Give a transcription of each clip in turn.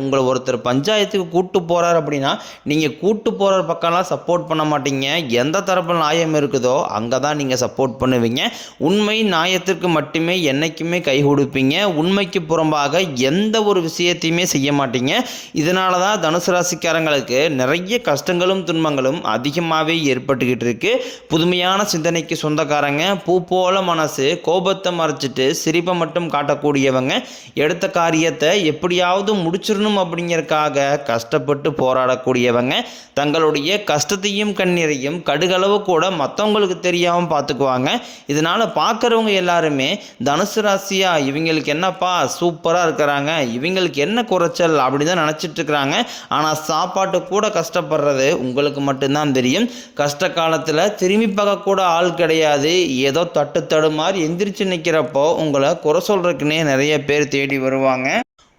உங்களை ஒருத்தர் பஞ்சாயத்துக்கு கூட்டு போகிறார் அப்படின்னா நீங்கள் கூட்டு போகிற பக்கம்லாம் சப்போர்ட் பண்ண மாட்டீங்க. எந்த தரப்பில் நியாயம் இருக்குதோ அங்கே தான் நீங்கள் சப்போர்ட் பண்ணுவீங்க. உண்மை நியாயத்திற்கு மட்டுமே என்றைக்குமே கை கொடுப்பீங்க. உண்மைக்கு புறம்பாக எந்த ஒரு விஷயத்தையுமே செய்ய மாட்டீங்க. இதனால தான் தனுசு ராசிக்காரங்களுக்கு நிறைய கஷ்டங்களும் துன்பங்களும் அதிகமாகவே ஏற்பட்டுக்கிட்டு இருக்கு. புதுமையான சிந்தனைக்கு சொந்தக்காரங்க பூ போல மனசு கோபத்தை மறைச்சிட்டு சிரிப்பை மட்டும் காட்டக்கூடியவங்க எடுத்த காரியத்தை எப்படியாவது முடிச்சிடணும் அப்படிங்கறக்காக கஷ்டப்பட்டு போராடக்கூடியவங்க தங்களுடைய கஷ்டத்தையும் கண்ணீரையும் கடுகளவு கூட மற்றவங்களுக்கு தெரியாமல் பார்த்துக்குவாங்க இதனால் பார்க்குறவங்க எல்லாருமே தனுசு ராசியாக இவங்களுக்கு என்னப்பா சூப்பராக இருக்கிறாங்க இவங்களுக்கு என்ன குறைச்சல் அப்படி தான் நினச்சிட்டு இருக்கிறாங்க ஆனால் சாப்பாட்டு கூட கஷ்டப்படுறது உங்களுக்கு மட்டும்தான் தெரியும். கஷ்ட காலத்தில் திரும்பி பார்க்க கூட ஆள் கிடையாது. ஏதோ தட்டு தடுமாறி எந்திரிச்சு நிற்கிறப்போ உங்களை குறை சொல்கிறதுக்குன்னே நிறைய பேர் தேடி வருவாங்க.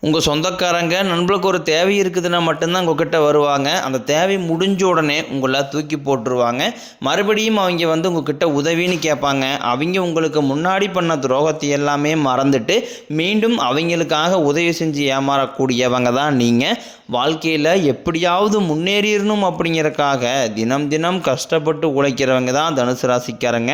உங்கள் சொந்தக்காரங்க நண்பர்களுக்கு ஒரு தேவை இருக்குதுன்னா மட்டும்தான் உங்ககிட்ட வருவாங்க. அந்த தேவை முடிஞ்ச உடனே உங்களை தூக்கி போட்டுருவாங்க. மறுபடியும் அவங்க வந்து உங்ககிட்ட உதவின்னு கேட்பாங்க. அவங்க உங்களுக்கு முன்னாடி பண்ண துரோகத்தை எல்லாமே மறந்துட்டு மீண்டும் அவங்களுக்காக உதவி செஞ்சு ஏமாறக்கூடியவங்க தான் நீங்கள் வாழ்க்கையில் எப்படியாவது முன்னேறிடணும் அப்படிங்கறக்காக தினம் தினம் கஷ்டப்பட்டு உழைக்கிறவங்க தான் தனுசு ராசிக்காரங்க.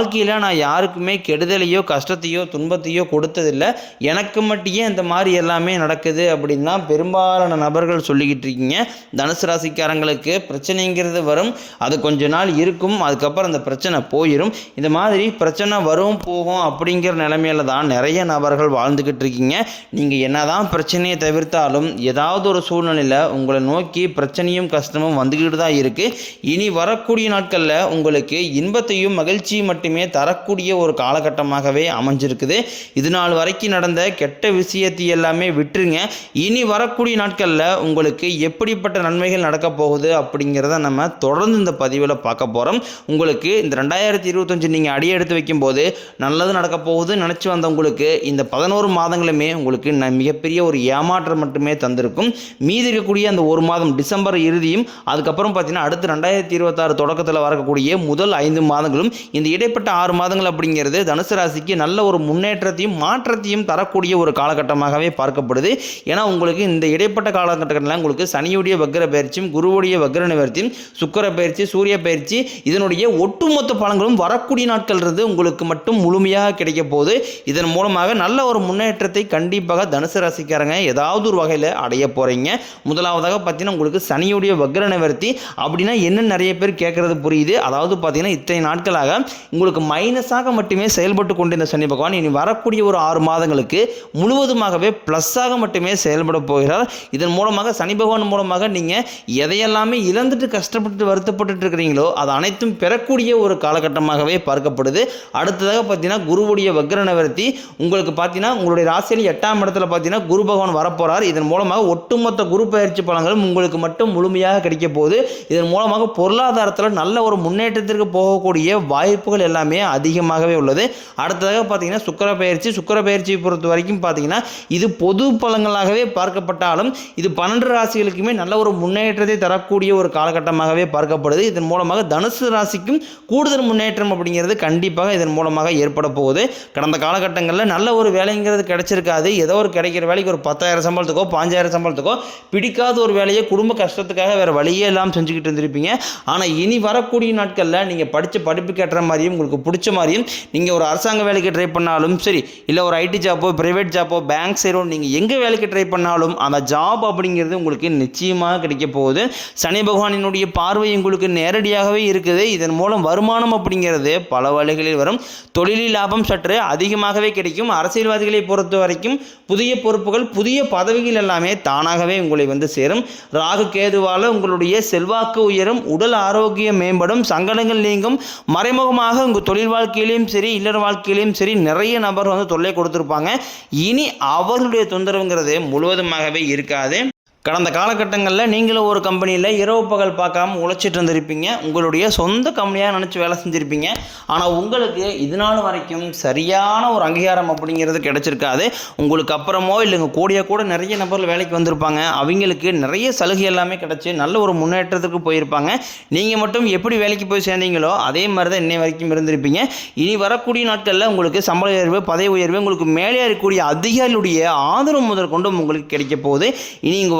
வாழ்க்கையில் நான் யாருக்குமே கெடுதலையோ கஷ்டத்தையோ துன்பத்தையோ கொடுத்ததில்ல. எனக்கு மட்டும் ஏன் இந்த மாதிரி எல்லாமே நடக்குது அப்படின்னு தான் பெரும்பாலான நபர்கள் சொல்லிக்கிட்டு இருக்கீங்க. தனுசு ராசிக்காரங்களுக்கு பிரச்சனைங்கிறது வரும். அது கொஞ்ச நாள் இருக்கும். அதுக்கப்புறம் அந்த பிரச்சனை போயிடும் இந்த மாதிரி பிரச்சனை வரும் போகும் அப்படிங்கிற நிலைமையில தான் நிறைய நபர்கள் வாழ்ந்துக்கிட்டு இருக்கீங்க. நீங்கள் என்னதான் பிரச்சனையை தவிர்த்தாலும் ஏதாவது ஒரு சூழ்நிலையில் உங்களை நோக்கி பிரச்சனையும் கஷ்டமும் வந்துக்கிட்டு தான் இருக்குது இனி வரக்கூடிய நாட்களில் உங்களுக்கு இன்பத்தையும் மகிழ்ச்சியும் மட்டும் தரக்கூடிய ஒரு காலகட்டமாகவே அமைஞ்சிருக்குது. இது நாள் வரைக்கும் நடந்த கெட்ட விஷயத்தை எல்லாமே விட்டுருங்க. இனி வரக்கூடிய நாட்களில் உங்களுக்கு எப்படிப்பட்ட நன்மைகள் நடக்க போகுது அப்படிங்கிறத நம்ம தொடர்ந்து இந்த பதிவில் பார்க்க போகிறோம் உங்களுக்கு இந்த ரெண்டாயிரத்தி இருபத்தஞ்சு நீங்கள் அடி எடுத்து வைக்கும்போது நல்லது நடக்க போகுதுன்னு நினச்சி வந்தவங்களுக்கு இந்த பதினோரு மாதங்களுமே உங்களுக்கு மிகப்பெரிய ஒரு ஏமாற்றம் மட்டுமே தந்திருக்கும். மீதி இருக்கக்கூடிய அந்த ஒரு மாதம் டிசம்பர் இறுதியும் அதுக்கப்புறம் பார்த்தீங்கன்னா அடுத்து ரெண்டாயிரத்தி இருபத்தாறு தொடக்கத்தில் வரக்கூடிய முதல் ஐந்து மாதங்களும் இந்த இடைப்பட்ட ஆறு மாதங்கள் அப்படிங்கிறது தனுசு ராசிக்கு நல்ல ஒரு முன்னேற்றத்தையும் மாற்றத்தையும் தரக்கூடிய ஒரு காலகட்டமாகவே பார்க்கப்படுது. ஏன்னா உங்களுக்கு இந்த இடைப்பட்ட காலகட்டத்தில் உங்களுக்கு சனியுடைய வக்ர பயிற்சியும் குருவுடைய வக்ர நிவர்த்தியும் சுக்கர பயிற்சி சூரிய பயிற்சி இதனுடைய ஒட்டுமொத்த பலன்களும் வரக்கூடிய நாட்கள் இருந்து உங்களுக்கு மட்டும் முழுமையாக கிடைக்க போகுது. இதன் மூலமாக நல்ல ஒரு முன்னேற்றத்தை கண்டிப்பாக தனுசு ராசிக்காரங்க ஏதாவது ஒரு வகையில் அடைய போகிறீங்க முதலாவதாக பார்த்தீங்கன்னா உங்களுக்கு சனியுடைய வக்ர நிவர்த்தி அப்படின்னா என்ன நிறைய பேர் கேட்குறது புரியுது. அதாவது பார்த்தீங்கன்னா இத்தனை நாட்களாக உங்களுக்கு மைனஸாக மட்டுமே செயல்பட்டு கொண்டிருந்த சனி பகவான் இனி வரக்கூடிய ஒரு ஆறு மாதங்களுக்கு முழுவதுமாகவே ப்ளஸ்ஸாக மட்டுமே செயல்பட போகிறார். இதன் மூலமாக சனி பகவான் மூலமாக நீங்கள் எதையெல்லாமே இழந்துட்டு கஷ்டப்பட்டு வருத்தப்பட்டு இருக்கிறீங்களோ அது அனைத்தும் பெறக்கூடிய ஒரு காலகட்டமாகவே பார்க்கப்படுது. அடுத்ததாக பார்த்தீங்கன்னா குருவுடைய வக்ர நிவர்த்தி. உங்களுக்கு பார்த்தீங்கன்னா உங்களுடைய ராசியில் எட்டாம் இடத்துல பார்த்தீங்கன்னா குரு பகவான் வரப்போகிறார் இதன் மூலமாக ஒட்டுமொத்த குரு பயிற்சி பலன்களும் உங்களுக்கு மட்டும் முழுமையாக கிடைக்க போகுது. இதன் மூலமாக பொருளாதாரத்தில் நல்ல ஒரு முன்னேற்றத்திற்கு போகக்கூடிய வாய்ப்புகள் எல்லாம் எல்லாமே அதிகமாகவே உள்ளது. அடுத்ததாக பார்த்தீங்கன்னா சுக்கர பயிற்சி சுக்கர பயிற்சியை பொறுத்த வரைக்கும் பார்த்தீங்கன்னா இது பொது பலங்களாகவே பார்க்கப்பட்டாலும் இது பன்னெண்டு ராசிகளுக்குமே நல்ல ஒரு முன்னேற்றத்தை தரக்கூடிய ஒரு காலகட்டமாகவே பார்க்கப்படுது. இதன் மூலமாக தனுசு ராசிக்கும் கூடுதல் முன்னேற்றம் அப்படிங்கிறது கண்டிப்பாக இதன் மூலமாக ஏற்பட போகுது. கடந்த காலகட்டங்களில் நல்ல ஒரு வேலைங்கிறது கிடைச்சிருக்காது. ஏதோ ஒரு கிடைக்கிற வேலைக்கு ஒரு பத்தாயிரம் சம்பளத்துக்கோ பாஞ்சாயிரம் சம்பளத்துக்கோ பிடிக்காத ஒரு வேலையை குடும்ப கஷ்டத்துக்காக வேறு வழியே இல்லாமல் செஞ்சுக்கிட்டு இருந்திருப்பீங்க. ஆனால் இனி வரக்கூடிய நாட்களில் நீங்கள் படித்த படிப்புக்கு ஏற்ற மாதிரியும் உங்களுக்கு பிடிச்ச மாதிரியும் நீங்கள் ஒரு அரசாங்க வேலைக்கு ட்ரை பண்ணாலும் சரி இல்லை ஒரு ஐடி ஜாப்போ ப்ரைவேட் ஜாப்போ பேங்க் சைடோ நீங்கள் எங்கே வேலைக்கு ட்ரை பண்ணாலும் அந்த ஜாப் அப்படிங்கிறது உங்களுக்கு நிச்சயமாக கிடைக்க போகுது. சனி பகவானினுடைய பார்வை உங்களுக்கு நேரடியாகவே இருக்குது. இதன் மூலம் வருமானம் அப்படிங்கிறது பல வழிகளில் வரும். தொழிலில் லாபம் சற்று அதிகமாகவே கிடைக்கும். அரசியல்வாதிகளை பொறுத்த வரைக்கும் புதிய பொறுப்புகள் புதிய பதவிகள் எல்லாமே தானாகவே உங்களை வந்து சேரும். ராகு கேதுவால் உங்களுடைய செல்வாக்கு உயரும். உடல் ஆரோக்கியம் மேம்படும். சங்கடங்கள் நீங்கும். மறைமுகமாக உங்கள் தொழில் வாழ்க்கையிலையும் சரி இல்லற வாழ்க்கையிலையும் சரி நிறைய நபர் வந்து தொல்லை கொடுத்துருப்பாங்க. இனி அவர்களுடைய தொந்தரவுங்கிறது முழுவதுமாகவே இருக்காது. கடந்த காலகட்டங்களில் நீங்களும் ஒரு கம்பெனியில் இரவு பகல் பார்க்காம உழைச்சிட்டு இருந்திருப்பீங்க. உங்களுடைய சொந்த கம்பெனியாக நினச்சி வேலை செஞ்சுருப்பீங்க. ஆனால் உங்களுக்கு இது நாள் வரைக்கும் சரியான ஒரு அங்கீகாரம் அப்படிங்கிறது கிடைச்சிருக்காது. உங்களுக்கு அப்புறமோ இல்லைங்க கூடிய கூட நிறைய நபர்கள் வேலைக்கு வந்திருப்பாங்க. அவங்களுக்கு நிறைய சலுகை எல்லாமே கிடச்சி நல்ல ஒரு முன்னேற்றத்துக்கு போயிருப்பாங்க. நீங்கள் மட்டும் எப்படி வேலைக்கு போய் சேர்ந்தீங்களோ அதே மாதிரி தான் இன்னை வரைக்கும் இருந்திருப்பீங்க. இனி வரக்கூடிய நாட்களில் உங்களுக்கு சம்பள உயர்வு பதவி உயர்வு உங்களுக்கு மேலே இருக்கக்கூடிய அதிகாரிகளுடைய ஆதரவு முதல் கொண்டும் உங்களுக்கு கிடைக்க போகுது. இனி இங்கே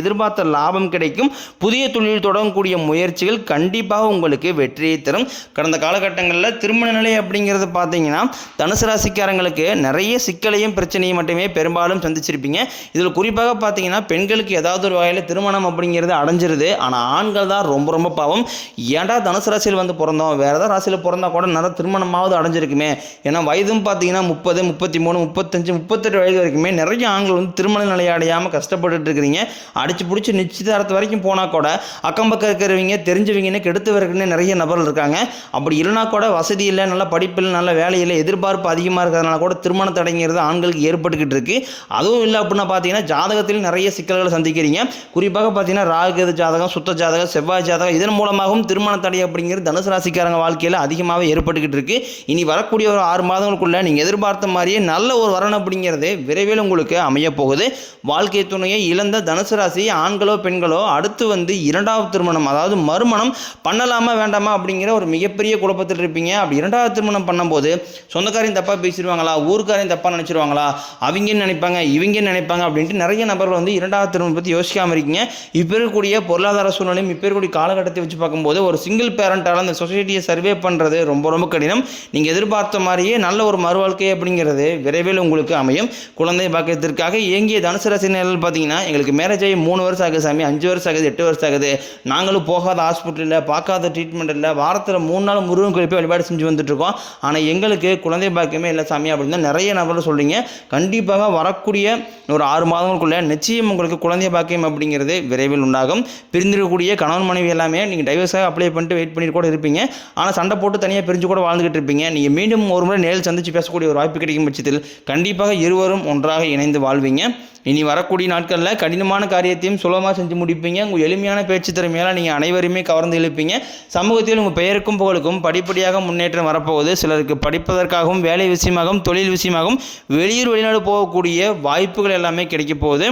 எதிர்பார்த்த லாபம் கிடைக்கும். புதிய தொழில் தொடங்கக்கூடிய முயற்சிகள் கண்டிப்பாக உங்களுக்கு வெற்றியை தரும். கடந்த காலகட்டங்களில் திருமண நிலை அப்படிங்கிறது பார்த்தீங்கன்னா தனுசு ராசிக்காரங்களுக்கு நிறைய சிக்கலையும் பிரச்சனையும் மட்டுமே பெரும்பாலும் சந்திச்சிருப்பீங்க. இதில் குறிப்பாக பார்த்தீங்கன்னா பெண்களுக்கு ஏதாவது ஒரு வகையில் திருமணம் அப்படிங்கிறது அடைஞ்சிருது. ஆனால் ஆண்கள் தான் ரொம்ப ரொம்ப பாவம். ஏன்டா தனுசு ராசியில் வந்து பிறந்தோம்? வேறு ஏதாவது ராசியில் பிறந்தா கூட நல்லா திருமணமாவது அடைஞ்சிருக்குமே. ஏன்னா வயதும் பார்த்தீங்கன்னா முப்பது முப்பத்தி மூணு முப்பத்தஞ்சு முப்பத்தெட்டு வயது வரைக்குமே நிறைய ஆண்கள் வந்து திருமண நிலை அடையாமல் கஷ்டப்பட்டுட்டு இருக்கிறீங்க. அடிச்சு பிடிச்சி நிச்சயதாரத்து வரைக்கும் போனால் கூட அக்கம் பக்கம் இருக்கிறவங்க தெரிஞ்சவங்கன்னு கெடுத்து வரக்குன்னு நிறைய நபர்கள் இருக்காங்க. அப்படி இல்லைனா கூட வசதி இல்லை நல்ல படிப்பில் நல்ல வேலையில் எதிர்பார்ப்பு அதிகமாக இருக்கிறதுனால கூட திருமண தடைங்கிறது ஆண்களுக்கு ஏற்பட்டுக்கிட்டு இருக்கு. அதுவும் இல்லை அப்படின்னா பார்த்தீங்கன்னா ஜாதகத்தில் நிறைய சிக்கல்களை சந்திக்கிறீங்க. குறிப்பாக பார்த்தீங்கன்னா ராகுகேது ஜாதகம் சுத்த ஜாதகம் செவ்வாய் ஜாதகம் இதன் மூலமாகவும் திருமண தடை அப்படிங்கிறது தனுசு ராசிக்காரங்க வாழ்க்கையில் அதிகமாகவே ஏற்பட்டுக்கிட்டு இருக்கு. இனி வரக்கூடிய ஒரு ஆறு மாதங்களுக்குள்ளே நீங்கள் எதிர்பார்த்த மாதிரியே நல்ல ஒரு வரணும் அப்படிங்கிறது விரைவில் உங்களுக்கு அமைய போகுது. வாழ்க்கை துணையை இழந்த தனுசு ராசி ஆண்களோ பெண்களோ அடுத்து வந்து இரண்டாவது திருமணம் அதாவது மறுமணம் பண்ணலாமா வேண்டாமா அப்படிங்கிற ஒரு மிகப்பெரிய குழப்பத்தில் இருப்பீங்க. அப்படி இரண்டாவது திருமணம் பண்ணும்போது சொந்தக்காரையும் தப்பாக பேசிடுவாங்களா? ஊருக்காரையும் தப்பாக நினச்சிருவாங்களா? அவங்கன்னு நினைப்பாங்க இவங்கன்னு நினைப்பாங்க அப்படின்ட்டு நிறைய நபர்கள் வந்து இரண்டாவது திருமணம் பற்றி யோசிக்காமல் இருக்கீங்க. இப்போ இருக்கக்கூடிய பொருளாதார சூழ்நிலையும் இப்போ இருக்கக்கூடிய காலகட்டத்தை வச்சு பார்க்கும்போது ஒரு சிங்கிள் பேரண்ட்டால் அந்த சொசைட்டியை சர்வே பண்ணுறது ரொம்ப ரொம்ப கடினம். நீங்கள் எதிர்பார்த்த மாதிரியே நல்ல ஒரு மறுவாழ்க்கை அப்படிங்கிறது விரைவில் உங்களுக்கு அமையும். குழந்தை பாக்கியத்திற்காக இயங்கிய தனுசு ரசிகர்கள் பார்த்தீங்கன்னா எங்களுக்கு மேரேஜ் ஆகி மூணு வருஷம் ஆகுது சாமி அஞ்சு வருஷம் ஆகுது எட்டு வருஷம் ஆகுது. நாங்களும் போகாத ஹாஸ்பிட்டலில் பார்க்காத ட்ரீட்மெண்ட் இல்லை. வாரத்தில் மூணு நாள் முருகன் கோயில் போய் வழிபாடு செஞ்சு வந்துட்டுருக்கோம். ஆனால் எங்களுக்கு குழந்தை பாக்கியமே இல்லை சாமி அப்படின்னு தான் நிறைய நபர்கள் சொல்கிறீங்க கண்டிப்பாக வரக்கூடிய ஒரு ஆறு மாதங்களுக்குள்ளே நிச்சயம் உங்களுக்கு குழந்தை பாக்கியம் அப்படிங்கிறது விரைவில் உண்டாகும். பிரிந்திருக்கக்கூடிய கணவன் மனைவி எல்லாமே நீங்கள் டைவர்ஸாக அப்ளை பண்ணிட்டு வெயிட் பண்ணிட்டு கூட இருப்பீங்க. ஆனால் சண்டை போட்டு தனியாக பிரிஞ்சு கூட வாழ்ந்துகிட்டு இருப்பீங்க. நீங்கள் மீண்டும் ஒரு முறை நேரில் சந்தித்து பேசக்கூடிய ஒரு வாய்ப்பு கிடைக்கும் பட்சத்தில் கண்டிப்பாக இருவரும் ஒன்றாக இணைந்து வாழ்வீங்க. இனி வரக்கூடிய நாட்களில் கடினமான காரியம் காரியத்தையும் சுலபமாக செஞ்சு முடிப்பீங்க. உங்கள் எளிமையான பேச்சு திறமையால் நீங்கள் அனைவருமே கவர்ந்து இழுப்பீங்க சமூகத்தில் உங்கள் பெயருக்கும் புகழுக்கும் படிப்படியாக முன்னேற்றம் வரப்போகுது. சிலருக்கு படிப்பதற்காகவும் வேலை விஷயமாகவும் தொழில் விஷயமாகவும் வெளியூர் வெளிநாடு போகக்கூடிய வாய்ப்புகள் எல்லாமே கிடைக்க போகுது.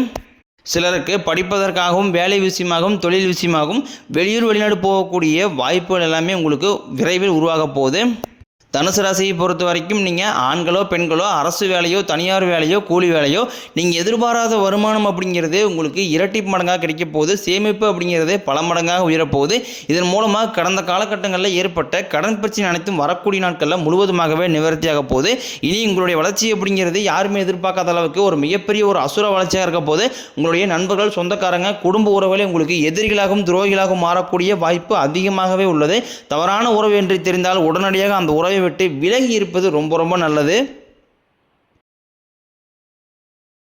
சிலருக்கு படிப்பதற்காகவும் வேலை விஷயமாகவும் தொழில் விஷயமாகவும் வெளியூர் வெளிநாடு போகக்கூடிய வாய்ப்புகள் எல்லாமே உங்களுக்கு விரைவில் உருவாக போகுது. தனுசு ராசியை பொறுத்த வரைக்கும் நீங்கள் ஆண்களோ பெண்களோ அரசு வேலையோ தனியார் வேலையோ கூலி வேலையோ நீங்கள் எதிர்பாராத வருமானம் அப்படிங்கிறது உங்களுக்கு இரட்டி மடங்காக கிடைக்க போகுது. சேமிப்பு அப்படிங்கிறது பல மடங்காக உயரப்போகுது இதன் மூலமாக கடந்த காலகட்டங்களில் ஏற்பட்ட கடன் பிரச்சனை அனைத்தும் வரக்கூடிய நாட்களில் முழுவதுமாகவே நிவர்த்தியாக போகுது. இனி உங்களுடைய வளர்ச்சி அப்படிங்கிறது யாருமே எதிர்பார்க்காத அளவுக்கு ஒரு மிகப்பெரிய ஒரு அசுர வளர்ச்சியாக இருக்க போது உங்களுடைய நண்பர்கள் சொந்தக்காரங்க குடும்ப உறவுகளை உங்களுக்கு எதிரிகளாகவும் துரோகிகளாகவும் மாறக்கூடிய வாய்ப்பு அதிகமாகவே உள்ளது. தவறான உறவு என்று தெரிந்தால் உடனடியாக அந்த உறவை விட்டு விலகி இருப்பது ரொம்ப ரொம்ப நல்லது.